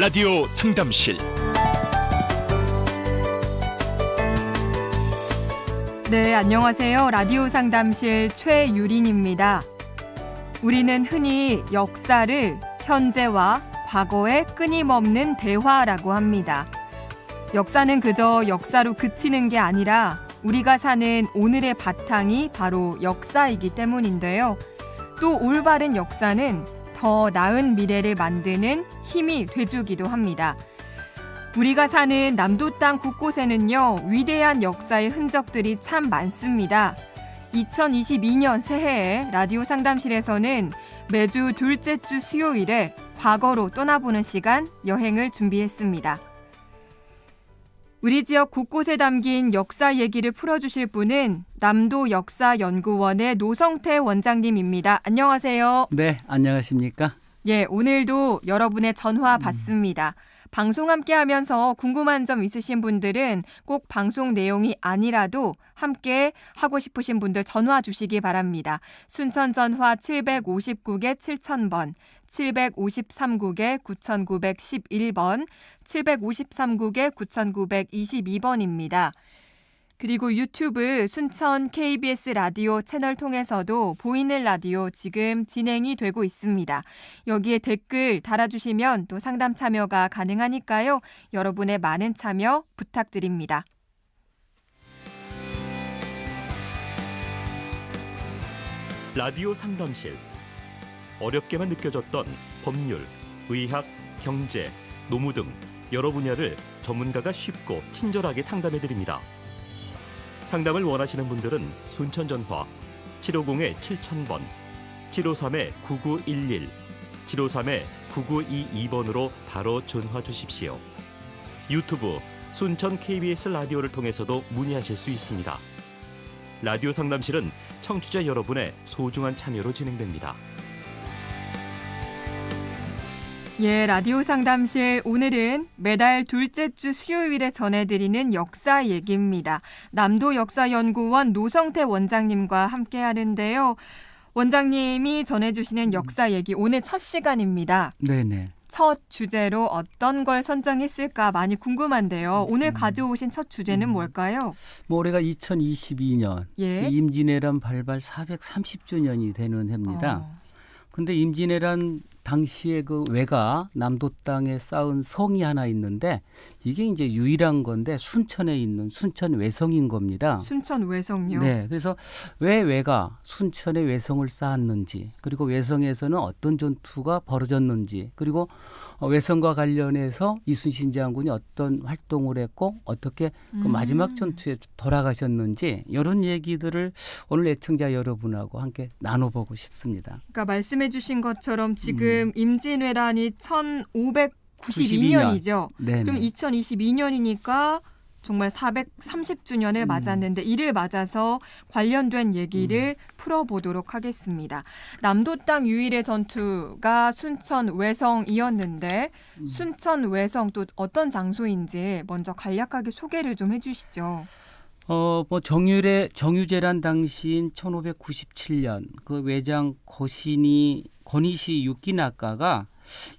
라디오 상담실 네, 안녕하세요. 라디오 상담실 최유린입니다. 우리는 흔히 역사를 현재와 과거의 끊임없는 대화라고 합니다. 역사는 그저 역사로 그치는 게 아니라 우리가 사는 오늘의 바탕이 바로 역사이기 때문인데요. 또 올바른 역사는 더 나은 미래를 만드는 힘이 돼주기도 합니다. 우리가 사는 남도 땅 곳곳에는요, 위대한 역사의 흔적들이 참 많습니다. 2022년 새해에 라디오 상담실에서는 매주 둘째 주 수요일에 과거로 떠나보는 시간 여행을 준비했습니다. 우리 지역 곳곳에 담긴 역사 얘기를 풀어주실 분은 남도 역사연구원의 노성태 원장님입니다. 안녕하세요. 네, 안녕하십니까? 예, 오늘도 여러분의 전화 받습니다. 방송 함께 하면서 궁금한 점 있으신 분들은 꼭 방송 내용이 아니라도 함께 하고 싶으신 분들 전화 주시기 바랍니다. 순천 전화 759개 7000번, 753국에 9911번, 753국에 9922번입니다. 그리고 유튜브 순천 KBS 라디오 채널 통해서도 보이는 라디오 지금 진행이 되고 있습니다. 여기에 댓글 달아주시면 또 상담 참여가 가능하니까요. 여러분의 많은 참여 부탁드립니다. 라디오 상담실 어렵게만 느껴졌던 법률, 의학, 경제, 노무 등 여러 분야를 전문가가 쉽고 친절하게 상담해 드립니다. 상담을 원하시는 분들은 순천 전화 750에 7000번, 753에 9911, 753에 9922번으로 바로 전화 주십시오. 유튜브 순천 KBS 라디오를 통해서도 문의하실 수 있습니다. 라디오 상담실은 청취자 여러분의 소중한 참여로 진행됩니다. 예, 라디오 상담실 오늘은 매달 둘째 주 수요일에 전해드리는 역사 얘기입니다. 남도 역사연구원 노성태 원장님과 함께 하는데요. 원장님이 전해주시는 역사 얘기 오늘 첫 시간입니다. 네, 네. 첫 주제로 어떤 걸 선정했을까 많이 궁금한데요. 오늘 가져오신 첫 주제는 뭘까요? 뭐 올해가 2022년 예. 임진왜란 발발 430주년이 되는 해입니다. 어, 근데 임진왜란 당시에 그 외가 남도 땅에 쌓은 성이 하나 있는데 이게 이제 유일한 건데 순천에 있는 순천 외성인 겁니다. 순천 외성요. 네, 그래서 왜 외가 순천에 외성을 쌓았는지, 그리고 외성에서는 어떤 전투가 벌어졌는지, 그리고 어, 외성과 관련해서 이순신 장군이 어떤 활동을 했고 어떻게 그 음. 마지막 전투에 돌아가셨는지 이런 얘기들을 오늘 애청자 여러분하고 함께 나눠보고 싶습니다. 그러니까 말씀해주신 것처럼 음. 지금 임진왜란이 1592년이죠. 네, 그럼 네. 2022년이니까 정말 430주년을 음. 맞았는데 이를 맞아서 관련된 얘기를 음. 풀어보도록 하겠습니다. 남도 땅 유일의 전투가 순천 외성이었는데 음. 순천 외성 또 어떤 장소인지 먼저 간략하게 소개를 좀 해주시죠. 어, 뭐 정유래 정유재란 당시인 1597년 그 외장 거신이 권희시 육기나가가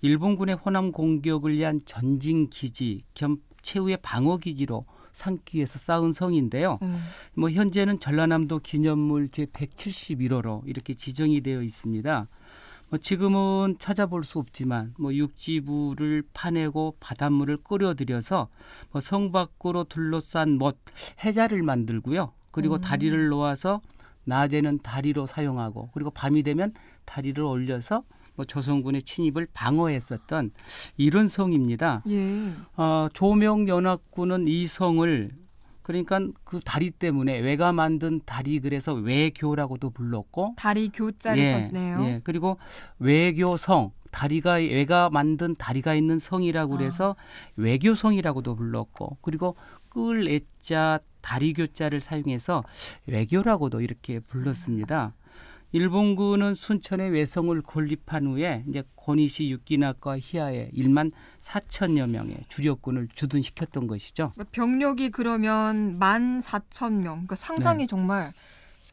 일본군의 호남 공격을 위한 전진 기지 겸 최후의 방어 기지로 위해서 쌓은 성인데요. 음. 뭐 현재는 전라남도 기념물 제 171호로 이렇게 지정이 되어 있습니다. 뭐 지금은 찾아볼 수 없지만 뭐 육지부를 파내고 바닷물을 끓여들여서 뭐 성 밖으로 둘러싼 못 해자를 만들고요. 그리고 음. 다리를 놓아서 낮에는 다리로 사용하고 그리고 밤이 되면 다리를 올려서 뭐 조선군의 침입을 방어했었던 이런 성입니다. 예. 어, 조명 연합군은 이 성을 그러니까 그 다리 때문에 외가 만든 다리 그래서 외교라고도 불렀고 다리 교자를 썼네요. 예, 그리고 외교성 다리가 외가 만든 다리가 있는 성이라고 그래서 외교성이라고도 불렀고 그리고 끌 애자 다리 교자를 사용해서 외교라고도 이렇게 불렀습니다. 일본군은 순천의 외성을 건립한 후에 이제 권희시 육기나과 희하에 1만 4천여 명의 주력군을 주둔시켰던 것이죠. 그러니까 병력이 그러면 14,000명. 그러니까 상상이 네. 정말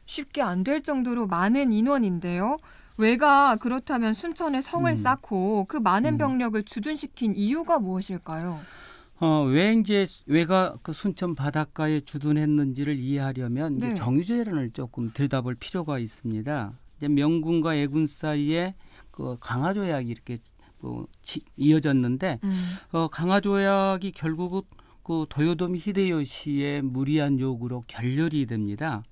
쉽게 안 될 정도로 많은 인원인데요. 왜가 그렇다면 순천에 성을 음. 쌓고 그 많은 음. 병력을 주둔시킨 이유가 무엇일까요? 어, 왜 이제 왜가 그 순천 바닷가에 주둔했는지를 이해하려면 이제 네. 정유재란을 조금 들여다볼 필요가 있습니다. 이제 명군과 애군 사이에 그 강화 조약이 이렇게 뭐 지- 이어졌는데 음. 어, 강화 조약이 결국은 그 도요토미 히데요시의 무리한 요구로 결렬이 됩니다.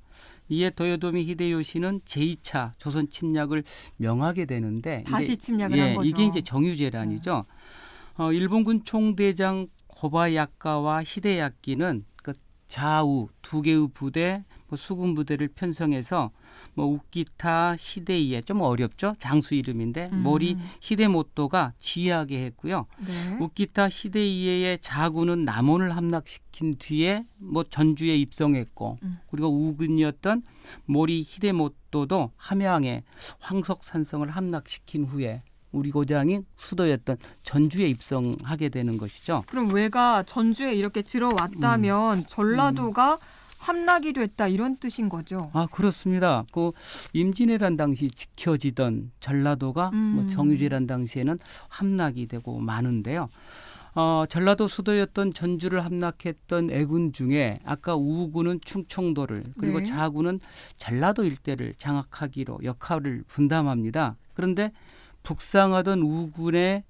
이에 도요토미 히데요시는 제2차 조선 침략을 명하게 되는데 다시 침략을 예, 한 거죠. 이게 이제 정유재란이죠. 어, 일본군 총대장 고바야카와 히데야키는 그 좌우 두 개의 부대, 뭐 수군 부대를 편성해서 뭐 우키타 히데이에 좀 어렵죠 장수 이름인데 음. 모리 히데모토가 지휘하게 했고요. 네. 우키타 히데이에의 자군은 남원을 함락시킨 뒤에 뭐 전주에 입성했고 음. 그리고 우군이었던 모리 히데모토도 함양에 황석산성을 함락시킨 후에 우리 고장이 수도였던 전주에 입성하게 되는 것이죠. 그럼 왜가 전주에 이렇게 들어왔다면 전라도가 음. 함락이 됐다 이런 뜻인 거죠. 아 그렇습니다. 그 임진왜란 당시 지켜지던 전라도가 뭐 음. 정유재란 당시에는 함락이 되고 많은데요. 어, 전라도 수도였던 전주를 함락했던 애군 중에 아까 우군은 충청도를 그리고 네. 자군은 전라도 일대를 장악하기로 역할을 분담합니다. 그런데 북상하던 우군의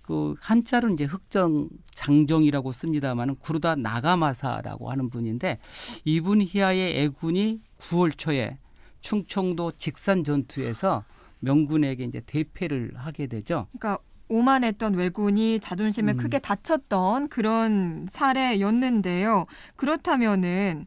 그 한자로 이제 흑정 장정이라고 씁니다만은 구르다 나가마사라고 하는 분인데 이분 희하의 애군이 9월 초에 충청도 직산 전투에서 명군에게 이제 대패를 하게 되죠. 그러니까 오만했던 왜군이 자존심에 음. 크게 다쳤던 그런 사례였는데요. 그렇다면은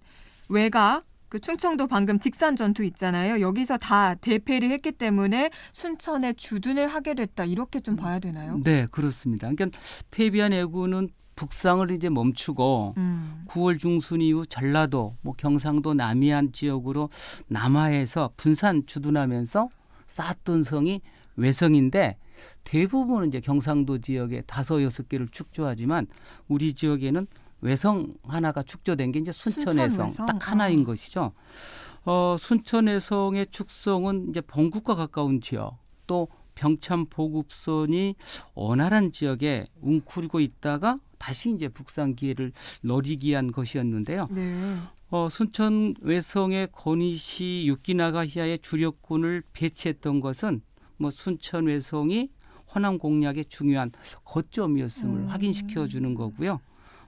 왜가 그 충청도 방금 직산 전투 있잖아요. 여기서 다 대패를 했기 때문에 순천에 주둔을 하게 됐다 이렇게 좀 봐야 되나요? 네, 그렇습니다. 그러니까 패비한 애군은 북상을 이제 멈추고 음. 9월 중순 이후 전라도, 뭐 경상도 남해안 지역으로 남하해서 분산 주둔하면서 쌓았던 성이 외성인데 대부분은 이제 경상도 지역에 다섯 여섯 개를 축조하지만 우리 지역에는 외성 하나가 축조된 게 이제 순천외성? 딱 하나인 아. 것이죠. 어, 순천외성의 축성은 이제 본국과 가까운 지역 또 병참 보급선이 원활한 지역에 웅크리고 있다가 다시 이제 북상 기회를 노리기 위한 것이었는데요. 네. 어, 순천 외성의 권희시 육기나가 히야의 주력군을 배치했던 것은 뭐 순천 외성이 호남 공략의 중요한 거점이었음을 음. 확인시켜 주는 거고요.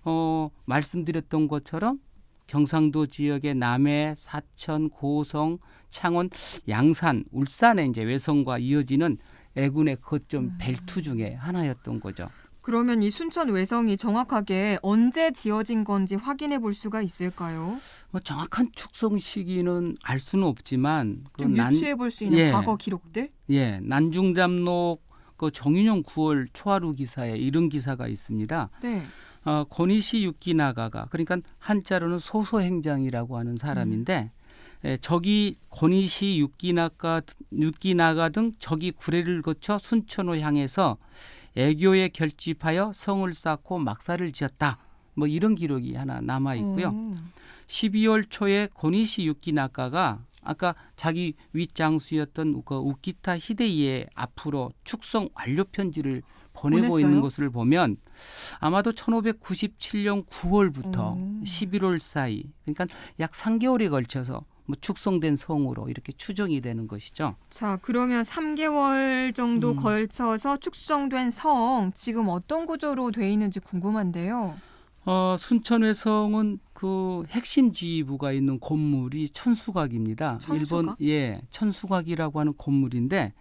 어, 말씀드렸던 것처럼 경상도 지역의 남해, 사천, 고성, 창원, 양산, 울산의 이제 외성과 이어지는 애군의 거점 음. 벨트 중에 하나였던 거죠. 그러면 이 순천 외성이 정확하게 언제 지어진 건지 확인해 볼 수가 있을까요? 뭐 정확한 축성 시기는 알 수는 없지만 그좀 난- 유추해 볼 수 있는 예. 과거 기록들? 예, 난중잡록 그 정윤용 9월 초하루 기사에 이런 기사가 있습니다. 네. 어, 권희시 육기나가가 그러니까 한자로는 소소행장이라고 하는 사람인데 예, 적이 권희시 육기나가 육기나가 등 적이 구례를 거쳐 순천호 향해서 애교에 결집하여 성을 쌓고 막사를 지었다. 뭐 이런 기록이 하나 남아 있고요. 음. 12월 초에 고니시 유키나카가 아까 자기 윗장수였던 그 우키타 히데이의 앞으로 축성 완료 편지를 보내고 보냈어요? 있는 것을 보면 아마도 1597년 9월부터 음. 11월 사이 그러니까 약 3개월에 걸쳐서 뭐 축성된 성으로 이렇게 추정이 되는 것이죠. 자, 그러면 3개월 정도 음. 걸쳐서 축성된 성 지금 어떤 구조로 돼 있는지 궁금한데요. 어, 순천외성은 그 핵심 지휘부가 있는 건물이 천수각입니다. 천수각? 일본 예 천수각이라고 하는 건물인데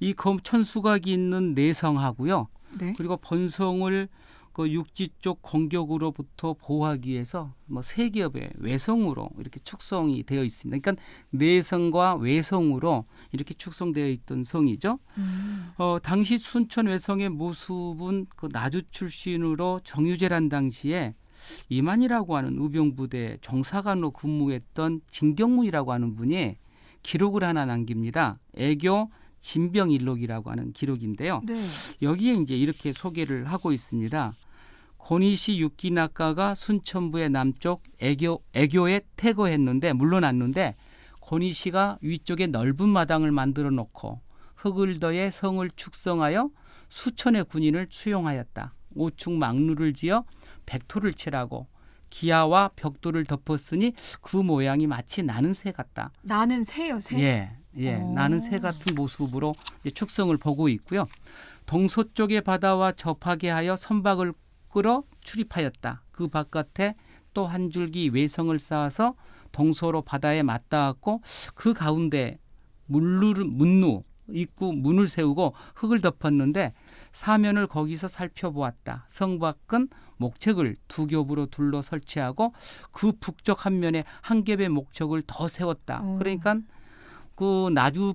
이 검, 천수각이 있는 내성하고요. 네. 그리고 본성을 그 육지 쪽 공격으로부터 보호하기 위해서 뭐 세 기업의 외성으로 이렇게 축성이 되어 있습니다. 그러니까 내성과 외성으로 이렇게 축성되어 있던 성이죠. 음. 어, 당시 순천 외성의 모습은 그 나주 출신으로 정유재란 당시에 이만이라고 하는 의병부대 정사관으로 근무했던 진경무이라고 하는 분이 기록을 하나 남깁니다. 애교 진병일록이라고 하는 기록인데요. 네. 여기에 이제 이렇게 소개를 하고 있습니다. 고니시 육기나카가 순천부의 남쪽 애교 애교에 퇴거했는데 물러났는데 고니시가 위쪽에 넓은 마당을 만들어 놓고 흑을더의 성을 축성하여 수천의 군인을 수용하였다. 오축 망루를 지어 백토를 칠하고 기아와 벽돌을 덮었으니 그 모양이 마치 나는 새 같다. 나는 새요, 새. 예, 예, 오. 나는 새 같은 모습으로 축성을 보고 있고요. 동서쪽의 바다와 접하게 하여 선박을 끌어 출입하였다. 그 바깥에 또 한 줄기 외성을 쌓아서 동서로 바다에 맞닿았고 그 가운데 물루 문루 입구 문을 세우고 흙을 덮었는데 사면을 거기서 살펴보았다. 성 밖은 목책을 두 겹으로 둘러 설치하고 그 북쪽 한 면에 한 겹의 목책을 더 세웠다. 오. 그러니까 그 나주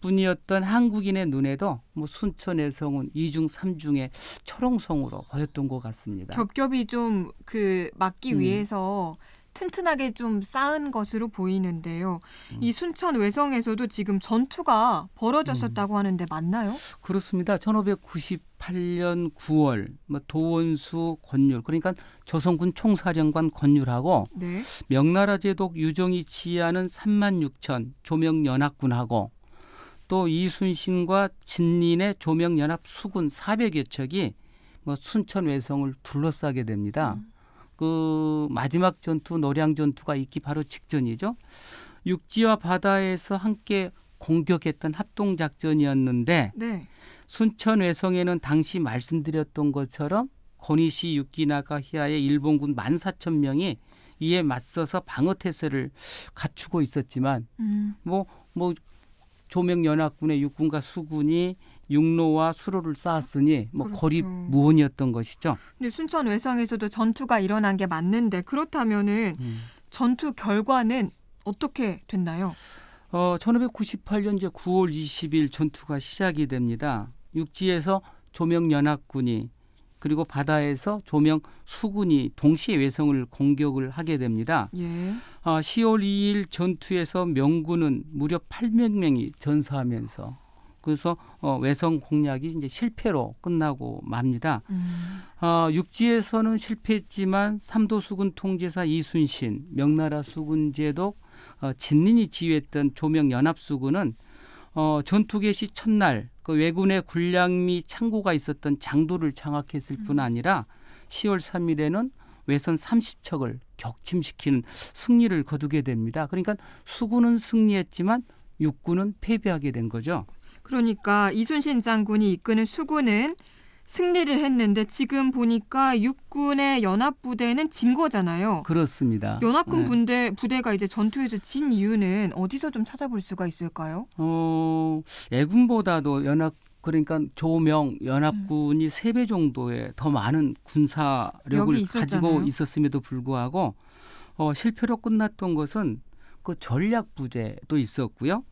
분이었던 한국인의 눈에도 뭐 순천의 성은 이중 삼중의 초롱성으로 보였던 것 같습니다. 겹겹이 좀 그 막기 음. 위해서 튼튼하게 좀 쌓은 것으로 보이는데요. 음. 이 순천 외성에서도 지금 전투가 벌어졌었다고 하는데 맞나요? 그렇습니다. 1598년 9월 뭐 도원수 권율 그러니까 조선군 총사령관 권율하고 네. 명나라 제독 유정이 지휘하는 3만 6천 조명 연합군하고 또 이순신과 진린의 조명 연합 수군 400여 척이 뭐 순천 외성을 둘러싸게 됩니다. 음. 그 마지막 전투 노량 전투가 있기 바로 직전이죠. 육지와 바다에서 함께 공격했던 합동 작전이었는데 네. 순천 외성에는 당시 말씀드렸던 것처럼 고니시 육기나가 히아의 일본군 14,000명이 이에 맞서서 방어 태세를 갖추고 있었지만 음. 뭐뭐 조명 연합군의 육군과 수군이 육로와 수로를 쌓았으니 뭐 그렇죠. 고립무원이었던 것이죠. 근데 순천 외성에서도 전투가 일어난 게 맞는데 그렇다면은 음. 전투 결과는 어떻게 됐나요? 어, 1598년 이제 9월 20일 전투가 시작이 됩니다. 육지에서 조명 연합군이 그리고 바다에서 조명 수군이 동시에 외성을 공격을 하게 됩니다. 예. 어, 10월 2일 전투에서 명군은 무려 800명이 전사하면서 그래서 어, 외성 공략이 이제 실패로 끝나고 맙니다. 음. 어, 육지에서는 실패했지만 삼도 수군 통제사 이순신, 명나라 수군 제독 어, 진린이 지휘했던 조명 연합 수군은 어, 전투 개시 첫날 그 왜군의 군량 미 창고가 있었던 장도를 장악했을 뿐 아니라 10월 3일에는 외선 30척을 격침시키는 승리를 거두게 됩니다. 그러니까 수군은 승리했지만 육군은 패배하게 된 거죠. 그러니까 이순신 장군이 이끄는 수군은 승리를 했는데 지금 보니까 육군의 연합 부대는 진 거잖아요. 그렇습니다. 연합군 네. 부대 부대가 이제 전투에서 진 이유는 어디서 좀 찾아볼 수가 있을까요? 어, 예군보다도 연합 그러니까 조명 연합군이 세 배 정도의 더 많은 군사력을. 가지고 있었음에도 불구하고 어, 실패로 끝났던 것은 그 전략 부대도 있었고요.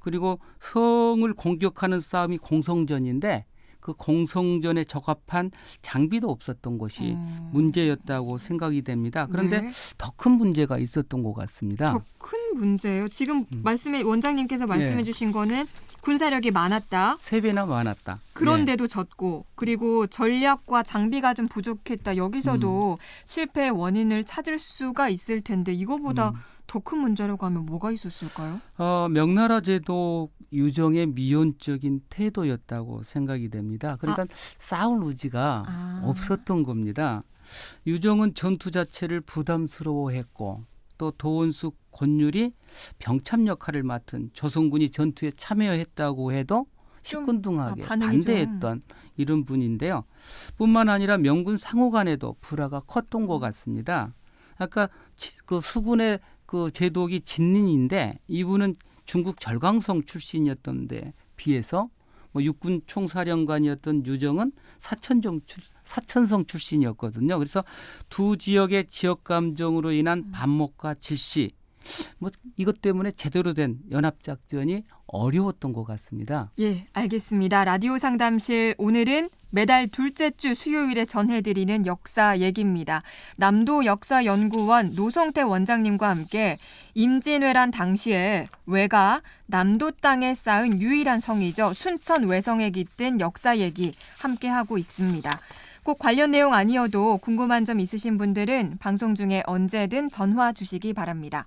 그리고 성을 공격하는 싸움이 공성전인데 그 공성전에 적합한 장비도 없었던 것이 어. 문제였다고 생각이 됩니다. 그런데 네. 더큰 문제가 있었던 것 같습니다. 더 큰 문제예요. 지금 음. 말씀해 원장님께서 말씀해 예. 주신 거는 군사력이 많았다. 세 배나 많았다. 네. 그런데도 졌고 그리고 전략과 장비가 좀 부족했다. 여기서도 실패의 원인을 찾을 수가 있을 텐데 이거보다 음. 더 큰 문제라고 하면 뭐가 있었을까요? 어, 명나라 제도 유정의 미온적인 태도였다고 생각이 됩니다. 그러니까 싸울 의지가 아. 없었던 겁니다. 유정은 전투 자체를 부담스러워했고 또 도원숙 권율이 병참 역할을 맡은 조선군이 전투에 참여했다고 해도 좀, 시큰둥하게 아. 반대했던 이런 분인데요. 뿐만 아니라 명군 상호간에도 불화가 컸던 것 같습니다. 아까 지- 그 수군의 그 제독이 진린인데 이분은 중국 절강성 출신이었던데 비해서 뭐 육군 총사령관이었던 유정은 사천정 출, 사천성 출신이었거든요. 그래서 두 지역의 지역 감정으로 인한 반목과 질시 뭐 이것 때문에 제대로 된 연합 작전이 어려웠던 것 같습니다. 예, 알겠습니다. 라디오 상담실 오늘은 매달 둘째 주 수요일에 전해드리는 역사 얘기입니다. 남도 역사연구원 노성태 원장님과 함께 임진왜란 당시에 외가 남도 땅에 쌓은 유일한 성이죠. 순천 외성에 깃든 역사 얘기 함께 하고 있습니다. 꼭 관련 내용 아니어도 궁금한 점 있으신 분들은 방송 중에 언제든 전화 주시기 바랍니다.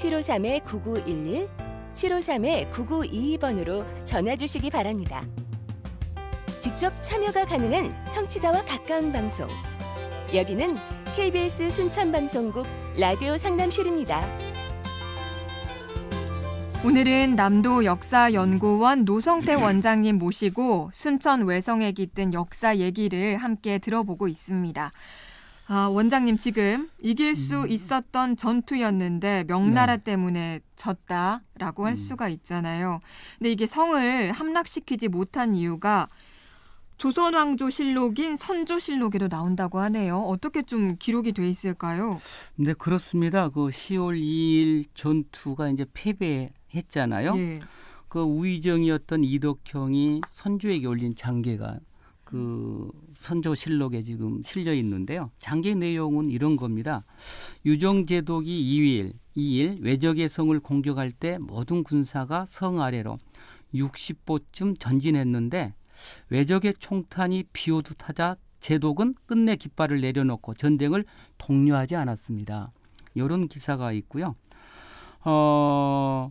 753-9911, 753-9922번으로 전화 주시기 바랍니다. 직접 참여가 가능한 청취자와 가까운 방송. 여기는 KBS 순천방송국 라디오 상담실입니다. 오늘은 남도 역사연구원 노성태 원장님 모시고 순천 외성에 깃든 역사 얘기를 함께 들어보고 있습니다. 아, 원장님 지금 이길 수 있었던 전투였는데 명나라 때문에 졌다라고 할 음. 수가 있잖아요. 근데 이게 성을 함락시키지 못한 이유가 조선왕조실록인 선조실록에도 나온다고 하네요. 어떻게 좀 기록이 돼 있을까요? 네 그렇습니다. 그 10월 2일 전투가 이제 패배했잖아요. 예. 그 우의정이었던 이덕형이 선조에게 올린 장계가 그 선조실록에 지금 실려 있는데요. 장계 내용은 이런 겁니다. 유정제독이 2일, 2일 외적의 성을 공격할 때 모든 군사가 성 아래로 60보쯤 전진했는데 외적의 총탄이 비오듯 하자 제독은 끝내 깃발을 내려놓고 전쟁을 독려하지 않았습니다. 이런 기사가 있고요. 어,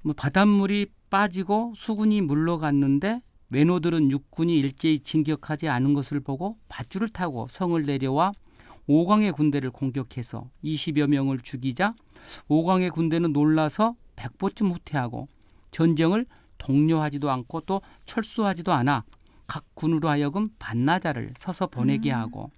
뭐 바닷물이 빠지고 수군이 물러갔는데 외노들은 육군이 일제히 진격하지 않은 것을 보고 밧줄을 타고 성을 내려와 오광의 군대를 공격해서 20여 명을 죽이자 오광의 군대는 놀라서 백보쯤 후퇴하고 전쟁을 독려하지도 않고 또 철수하지도 않아 각 군으로 하여금 반나자를 서서 보내게 음. 하고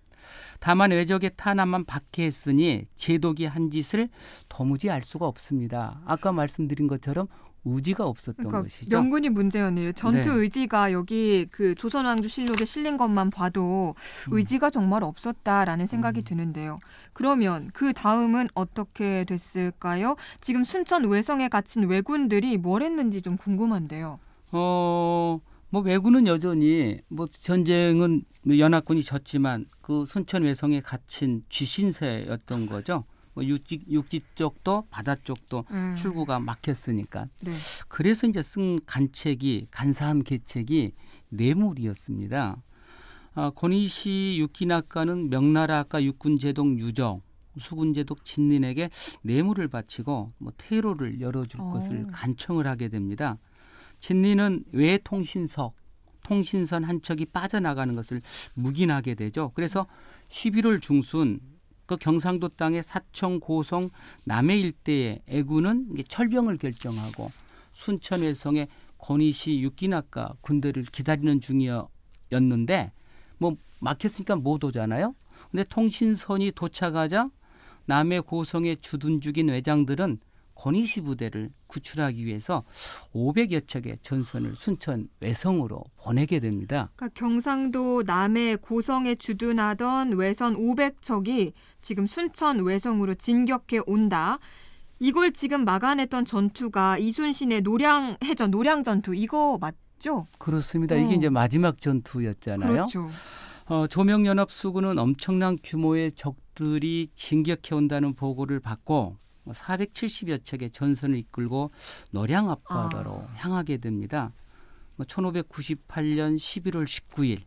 다만 외적의 탄압만 받게 했으니 제독이 한 짓을 도무지 알 수가 없습니다. 아까 말씀드린 것처럼 의지가 없었던 그러니까 것이죠. 명분이 문제였네요. 전투 네. 의지가 여기 그 조선왕조실록에 실린 것만 봐도 음. 의지가 정말 없었다라는 생각이 음. 드는데요. 그러면 그 다음은 어떻게 됐을까요? 지금 순천 외성에 갇힌 왜군들이 뭘 했는지 좀 궁금한데요. 어, 뭐 왜군은 여전히 뭐 전쟁은 뭐 연합군이 졌지만 그 순천 외성에 갇힌 쥐신세였던 거죠. 뭐 육지 육지 쪽도 바다 쪽도 음, 출구가 막혔으니까. 네. 그래서 이제 쓴 간책이 간사한 계책이 뇌물이었습니다. 아, 권희시 육기낙가는 명나라아까 육군제독 유정, 수군제독 진린에게 뇌물을 바치고 뭐 퇴로를 열어줄 어. 것을 간청을 하게 됩니다. 진린은 외통신석, 통신선 한 척이 빠져나가는 것을 묵인하게 되죠. 그래서 11월 중순 그 경상도 땅의 사청 고성 남해 일대의 애군은 철병을 결정하고 순천 외성의 권희시 육기낙가 군대를 기다리는 중이었는데 뭐 막혔으니까 못 오잖아요. 근데 통신선이 도착하자 남해 고성에 주둔 중인 외장들은 권희시 부대를 구출하기 위해서 500여 척의 전선을 순천 외성으로 보내게 됩니다. 그러니까 경상도 남해 고성에 주둔하던 외선 500척이 지금 순천 외성으로 진격해 온다. 이걸 지금 막아냈던 전투가 이순신의 노량 해전 노량 전투 이거 맞죠? 그렇습니다. 어. 이게 이제 마지막 전투였잖아요. 그렇죠. 어, 조명연합수군은 엄청난 규모의 적들이 진격해 온다는 보고를 받고 470여 척의 전선을 이끌고 노량 앞바다로 아. 향하게 됩니다. 뭐 1598년 11월 19일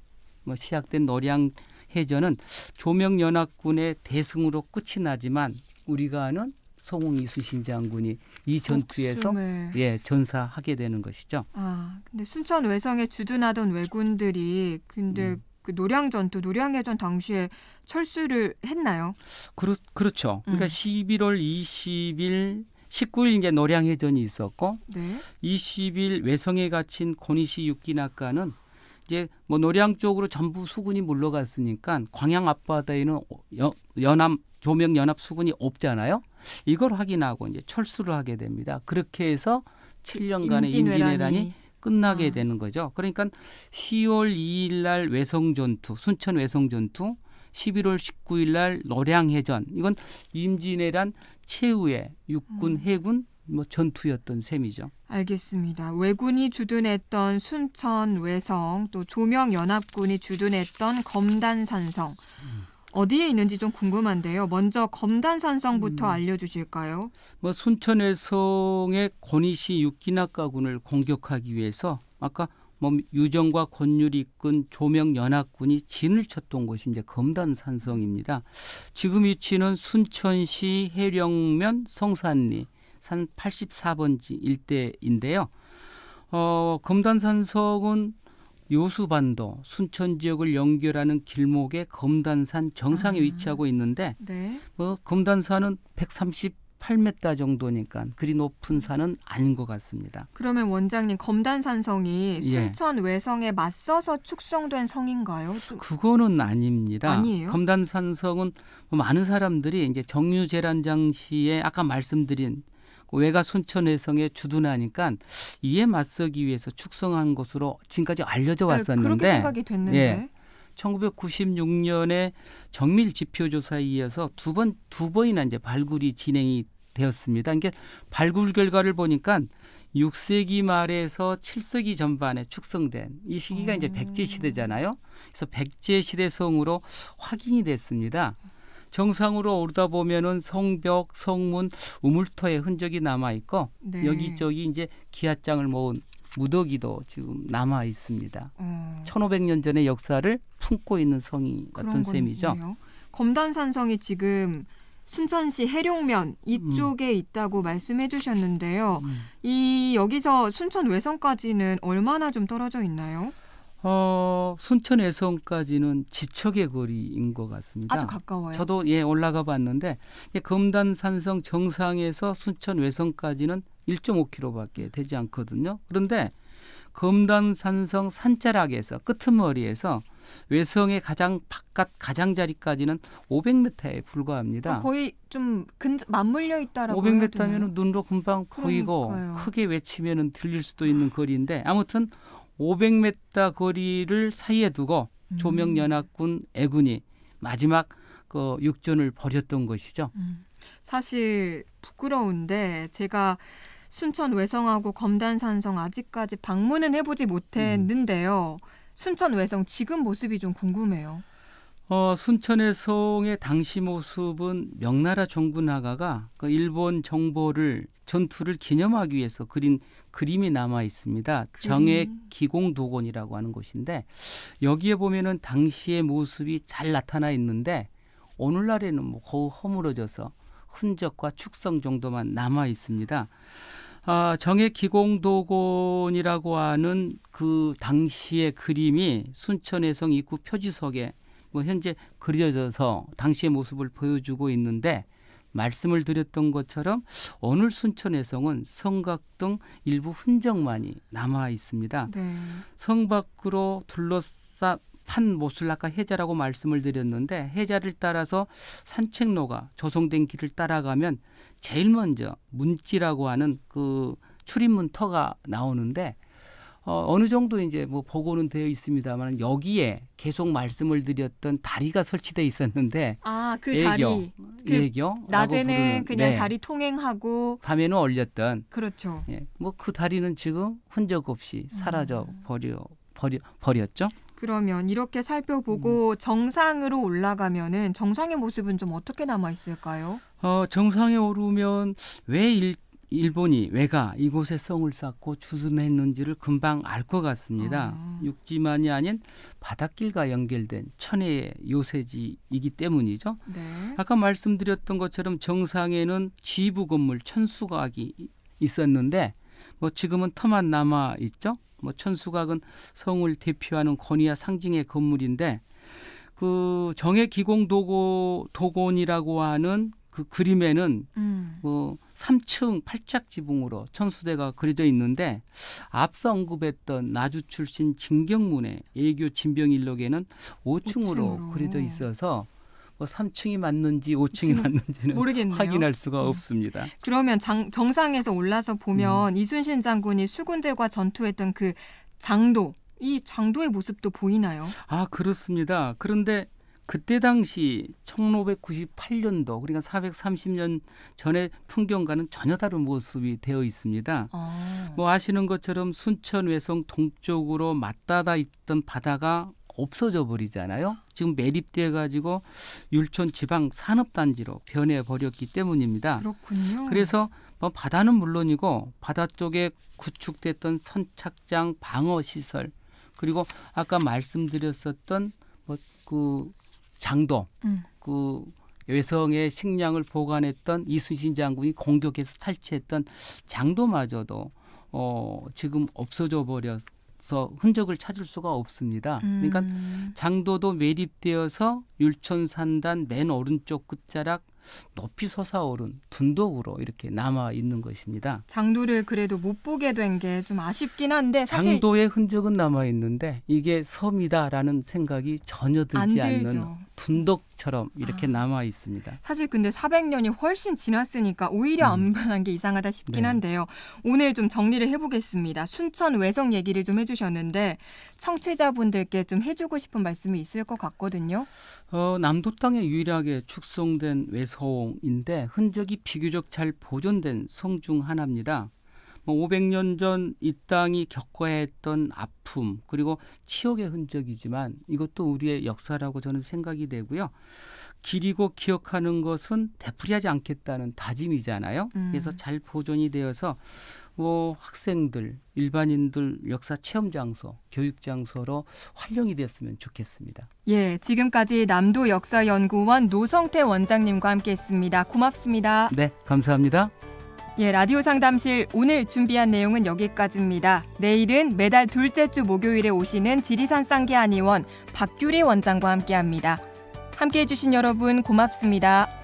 뭐 시작된 노량 해전은 조명연합군의 대승으로 끝이 나지만 우리가 아는 송웅 이순신 장군이 이 전투에서 목숨을. 예 전사하게 되는 것이죠. 아, 근데 순천 외성에 주둔하던 왜군들이 근데 음. 그 노량 전투, 노량해전 당시에 철수를 했나요? 그렇, 그렇죠. 그러니까 음. 11월 20일 19일 이제 노량해전이 있었고 네. 20일 외성에 갇힌 고니시 육기낙가는 이제 뭐 노량 쪽으로 전부 수군이 물러갔으니까 광양 앞바다에는 여- 연합 조명 연합 수군이 없잖아요. 이걸 확인하고 이제 철수를 하게 됩니다. 그렇게 해서 7년간의 임진왜란이 끝나게 아. 되는 거죠. 그러니까 10월 2일 날 외성 전투, 순천 외성 전투, 11월 19일 날 노량해전. 이건 임진왜란 최후의 육군, 음. 해군 뭐 전투였던 셈이죠. 알겠습니다. 왜군이 주둔했던 순천 외성 또 조명 연합군이 주둔했던 검단 산성 어디에 있는지 좀 궁금한데요. 먼저 검단산성부터 음. 알려주실까요? 뭐 순천해성의 권희시 육기낙가군을 공격하기 위해서 아까 뭐 유정과 권율이 이끈 조명 연합군이 진을 쳤던 곳이 이제 검단산성입니다. 지금 위치는 순천시 해령면 성산리 산 84번지 일대인데요. 어, 검단산성은 요수반도 순천 지역을 연결하는 길목의 검단산 정상에 아. 위치하고 있는데 네. 뭐 검단산은 138m 정도니까 그리 높은 산은 아닌 것 같습니다. 그러면 원장님 검단산성이 예. 순천 외성에 맞서서 축성된 성인가요? 좀- 그거는 아닙니다. 아니에요? 검단산성은 뭐 많은 사람들이 이제 정유재란 장시에 아까 말씀드린 그 외가 순천해성에 주둔하니까 이에 맞서기 위해서 축성한 것으로 지금까지 알려져 네, 그렇게 왔었는데 생각이 됐는데 예. 1996년에 정밀 지표 조사에 이어서 두 번두 번이나 이제 발굴이 진행이 되었습니다. 이게 발굴 결과를 보니까 6세기 말에서 7세기 전반에 축성된 이 시기가 이제 음. 백제 시대잖아요. 그래서 백제 시대 성으로 확인이 됐습니다. 정상으로 오르다 보면은 성벽, 성문, 우물터의 흔적이 남아 있고 네. 여기저기 이제 기하장을 모은 무더기도 지금 남아 있습니다. 어, 1500년 전의 역사를 품고 있는 성이 어떤 셈이죠. 검단산성이 지금 순천시 해룡면 이쪽에 있다고 말씀해 주셨는데요. 음. 이 여기서 순천 외성까지는 얼마나 좀 떨어져 있나요? 어, 순천해성까지는 지척의 거리인 것 같습니다. 아주 가까워요. 저도 예 올라가 봤는데 예, 검단산성 정상에서 순천 외성까지는 1.5km밖에 되지 않거든요. 그런데 검단산성 산자락에서 끄트머리에서 외성의 가장 바깥 가장자리까지는 500m에 불과합니다. 어, 거의 좀 근, 맞물려 있다라고 해야 500m면은 되나요? 눈으로 금방 보이고. 크게 외치면은 들릴 수도 있는 거리인데 아무튼 500m 거리를 사이에 두고 음. 조명연합군 애군이 마지막 그 육전을 벌였던 것이죠. 음. 사실 부끄러운데 제가 순천 외성하고 검단산성 아직까지 방문은 해보지 못했는데요. 순천 외성 지금 모습이 좀 궁금해요. 어, 순천의 성의 당시 모습은 명나라 종군하가가 그 일본 정보를 전투를 기념하기 위해서 그린 그림이 남아 있습니다. 정의 그림. 기공도곤이라고 하는 곳인데 여기에 보면은 당시의 모습이 잘 나타나 있는데 오늘날에는 뭐 거의 허물어져서 흔적과 축성 정도만 남아 있습니다. 아, 정의 기공도곤이라고 하는 그 당시의 그림이 순천해성 입구 표지석에 뭐 현재 그려져서 당시의 모습을 보여주고 있는데 말씀을 드렸던 것처럼 오늘 순천해성은 성곽 등 일부 흔적만이 남아 있습니다. 네. 성 밖으로 둘러싸 판 못을 아까 해자라고 말씀을 드렸는데 해자를 따라서 산책로가 조성된 길을 따라가면 제일 먼저 문지라고 하는 그 출입문 터가 나오는데 어, 어느 정도 이제 뭐 보고는 되어 있습니다만 여기에 계속 말씀을 드렸던 다리가 설치돼 있었는데 아, 그 애교, 다리. 그 예교 낮에는 그냥 네. 다리 통행하고 밤에는 올렸던 그렇죠. 예, 뭐 그 다리는 지금 흔적 없이 사라져 음. 버려 버려 버렸죠. 그러면 이렇게 음. 살펴보고 정상으로 올라가면은 정상의 모습은 좀 어떻게 남아 있을까요? 어, 정상에 오르면 왜 일, 일본이 왜가 이곳에 성을 쌓고 주둔했는지를 금방 알 것 같습니다. 아. 육지만이 아닌 바닷길과 연결된 천혜의 요새지이기 때문이죠. 네. 아까 말씀드렸던 것처럼 정상에는 지부 건물 천수각이 이- 있었는데 뭐 지금은 터만 남아 있죠. 뭐 천수각은 성을 대표하는 권위와 상징의 건물인데 그 정의 기공 도고 도곤이라고 하는 그 그림에는 음. 뭐 3층 팔짝 지붕으로 천수대가 그려져 있는데 앞서 언급했던 나주 출신 진경문의 애교 진병일록에는 5층으로 오층으로. 그려져 있어서 뭐 3층이 맞는지 5층이 지금 맞는지는 모르겠네요. 확인할 수가 음. 없습니다. 그러면 장, 정상에서 올라서 음. 보면 이순신 장군이 수군들과 전투했던 그 장도 이 장도의 모습도 보이나요? 아 그렇습니다. 그런데 그때 당시 1598년도 그러니까 430년 전의 풍경과는 전혀 다른 모습이 되어 있습니다. 아. 뭐 아시는 것처럼 순천 외성 동쪽으로 맞닿아 있던 바다가 없어져 버리잖아요. 지금 매립돼 가지고 율촌 지방 산업 단지로 변해 버렸기 때문입니다. 그렇군요. 그래서 뭐 바다는 물론이고 바다 쪽에 구축됐던 선착장 방어 시설 그리고 아까 말씀드렸었던 뭐그 장도 음. 그 외성의 식량을 보관했던 이순신 장군이 공격해서 탈취했던 장도마저도 어 지금 없어져 버려서 흔적을 찾을 수가 없습니다. 그러니까 음. 장도도 매립되어서 율촌산단 맨 오른쪽 끝자락 높이 솟아오른 둔덕으로 이렇게 남아 있는 것입니다. 장도를 그래도 못 보게 된 게 좀 아쉽긴 한데 사실 장도의 흔적은 남아 있는데 이게 섬이다라는 생각이 전혀 안 들지 않는. 둔덕처럼 이렇게 아. 남아 있습니다. 사실 근데 400년이 훨씬 지났으니까 오히려 음. 안 변한 게 이상하다 싶긴 네. 한데요. 오늘 좀 정리를 해보겠습니다. 순천 외성 얘기를 좀 해주셨는데 청취자분들께 좀 해주고 싶은 말씀이 있을 것 같거든요. 어, 남도 땅에 유일하게 축성된 외 성인데 흔적이 비교적 잘 보존된 성 중 하나입니다. 뭐 500년 전 이 땅이 겪어야 했던 아픔 그리고 치욕의 흔적이지만 이것도 우리의 역사라고 저는 생각이 되고요. 기리고 기억하는 것은 되풀이하지 않겠다는 다짐이잖아요. 음. 그래서 잘 보존이 되어서 뭐 학생들, 일반인들 역사 체험 장소, 교육 장소로 활용이 됐으면 좋겠습니다. 예, 지금까지 남도 역사연구원 노성태 원장님과 함께했습니다. 고맙습니다. 네, 감사합니다. 예, 라디오 상담실 오늘 준비한 내용은 여기까지입니다. 내일은 매달 둘째 주 목요일에 오시는 지리산 쌍계한 의원 박규리 원장과 함께합니다. 함께해 주신 여러분 고맙습니다.